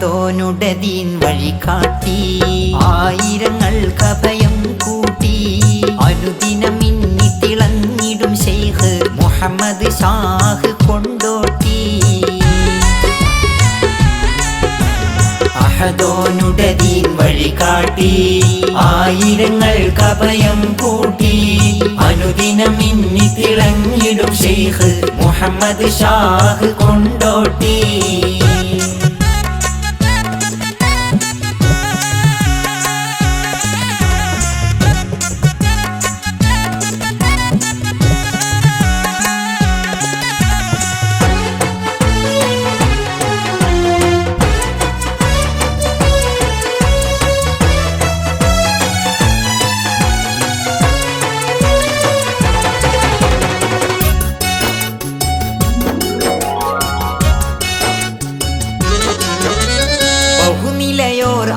ദീൻ വഴി കാട്ടി ആയിരങ്ങൾ കഭയം കൂട്ടി. അനുദിനം മിന്നി തിളങ്ങിടും ഷെയ്ഖ് മുഹമ്മദ് ഷാഹ് കൊണ്ടോട്ടി. അഹദോനുടതീൻ വഴി കാട്ടി ആയിരങ്ങൾ കഭയം കൂട്ടി. അനുദിനം മിന്നി തിളങ്ങിടും ഷെയ്ഖ് മുഹമ്മദ് ഷാഹ് കൊണ്ടോട്ടി.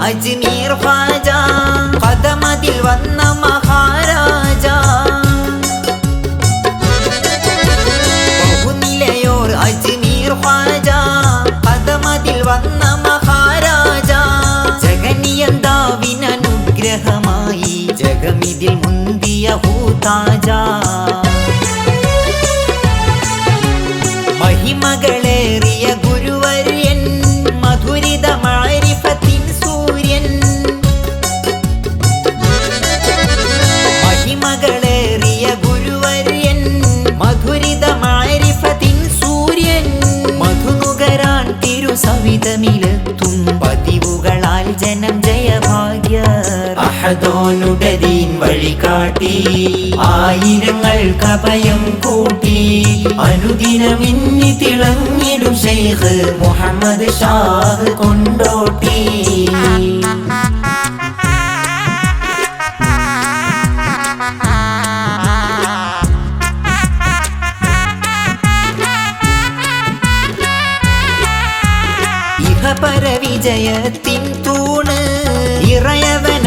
അജ്മീർ ഖാജ പദമതിൽ വന്ന മഹാരാജ. ബഹുനിലയോർ അജ്മീർ ഖാജ പദമതിൽ വന്ന മഹാരാജ. ജഗനിയന്താവിനനുഗ്രഹമായി ജഗമിതിൽ മുന്തിയ ഹൂതാജ. അഹദോനുടെ ദീൻ വഴി കാട്ടി ആയിരങ്ങൾ അഭയം കൂട്ടി. അനുദിനമിന്നി തിളങ്ങിടും ഷെയ്ഖ് മുഹമ്മദ് ഷാഹ് കൊണ്ടോട്ടി. ഇഹപര വിജയത്തിൻ തൂണ്. ഇറയവൻ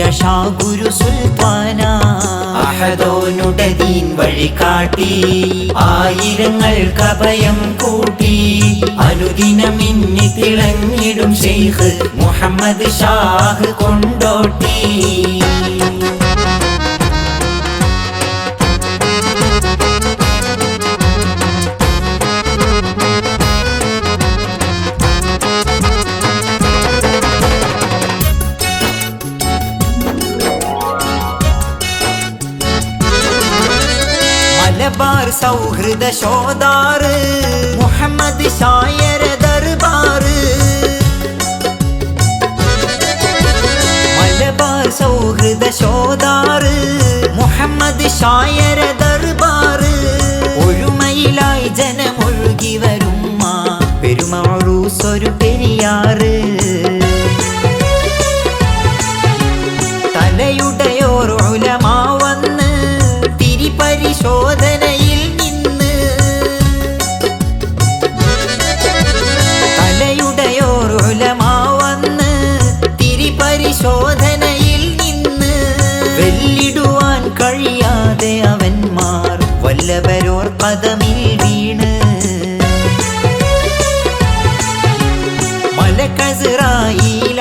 ഇഷ്തിയ ഷാ ഗുരു സുൽത്താന. അഹദോനുടെ ദീൻ വഴി കാട്ടി ആയിരങ്ങൾക്ക് അഭയം കൂട്ടി അനുദിനമിന്നി തിളങ്ങിടും ഷെയ്ഖ് മുഹമ്മദ് ഷാഹ് കൊണ്ടോട്ടി. മലബാർ സൗഹൃദ ശോതാറ് മുഹമ്മദ് ഷായര ദർബാർ. മലബാർ സൗഹൃദ ശോതാറ് മുഹമ്മദ് ഷായര ദർബാർ. ഒരുമയിലായി ജനമൊഴുകി വരുമ്മ പെരുമാറൂസൊരു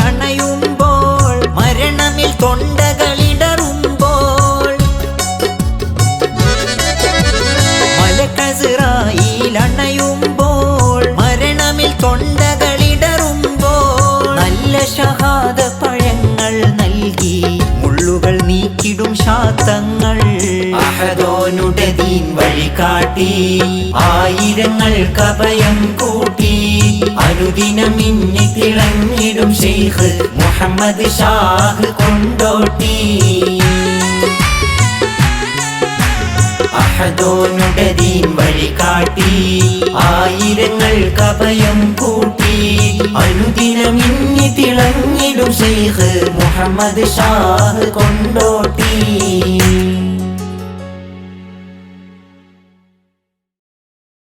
അണയുമ്പോൾ മരണമിൽ തൊണ്ടകളിടറുമ്പോൾ. മലക്കസിറായിൽ അണയുമ്പോൾ മരണമിൽ തൊണ്ടകളിടറുമ്പോൾ. നല്ല ഷഹാദ പഴങ്ങൾ നൽകി മുള്ളുകൾ നീക്കിടും ശാത്തങ്ങൾ അഹദോനുടെ ദീൻ വഴി കാട്ടി ആയിരങ്ങൾക്ക് അഭയം കൂട്ടി അനുദിനം മിന്നി തിളങ്ങിടും ഷെയ്ഖ് മുഹമ്മദ് ഷാഹ് കൊണ്ടോട്ടി. അഹദോനുടെ ദീൻ വഴി കാട്ടി ആയിരങ്ങൾക്ക് അഭയം കൂട്ടി. അനുദിനം ഇന്നി തിളങ്ങിടും ഷെയ്ഖ് മുഹമ്മദ് ഷാഹ് കൊണ്ടോട്ടി.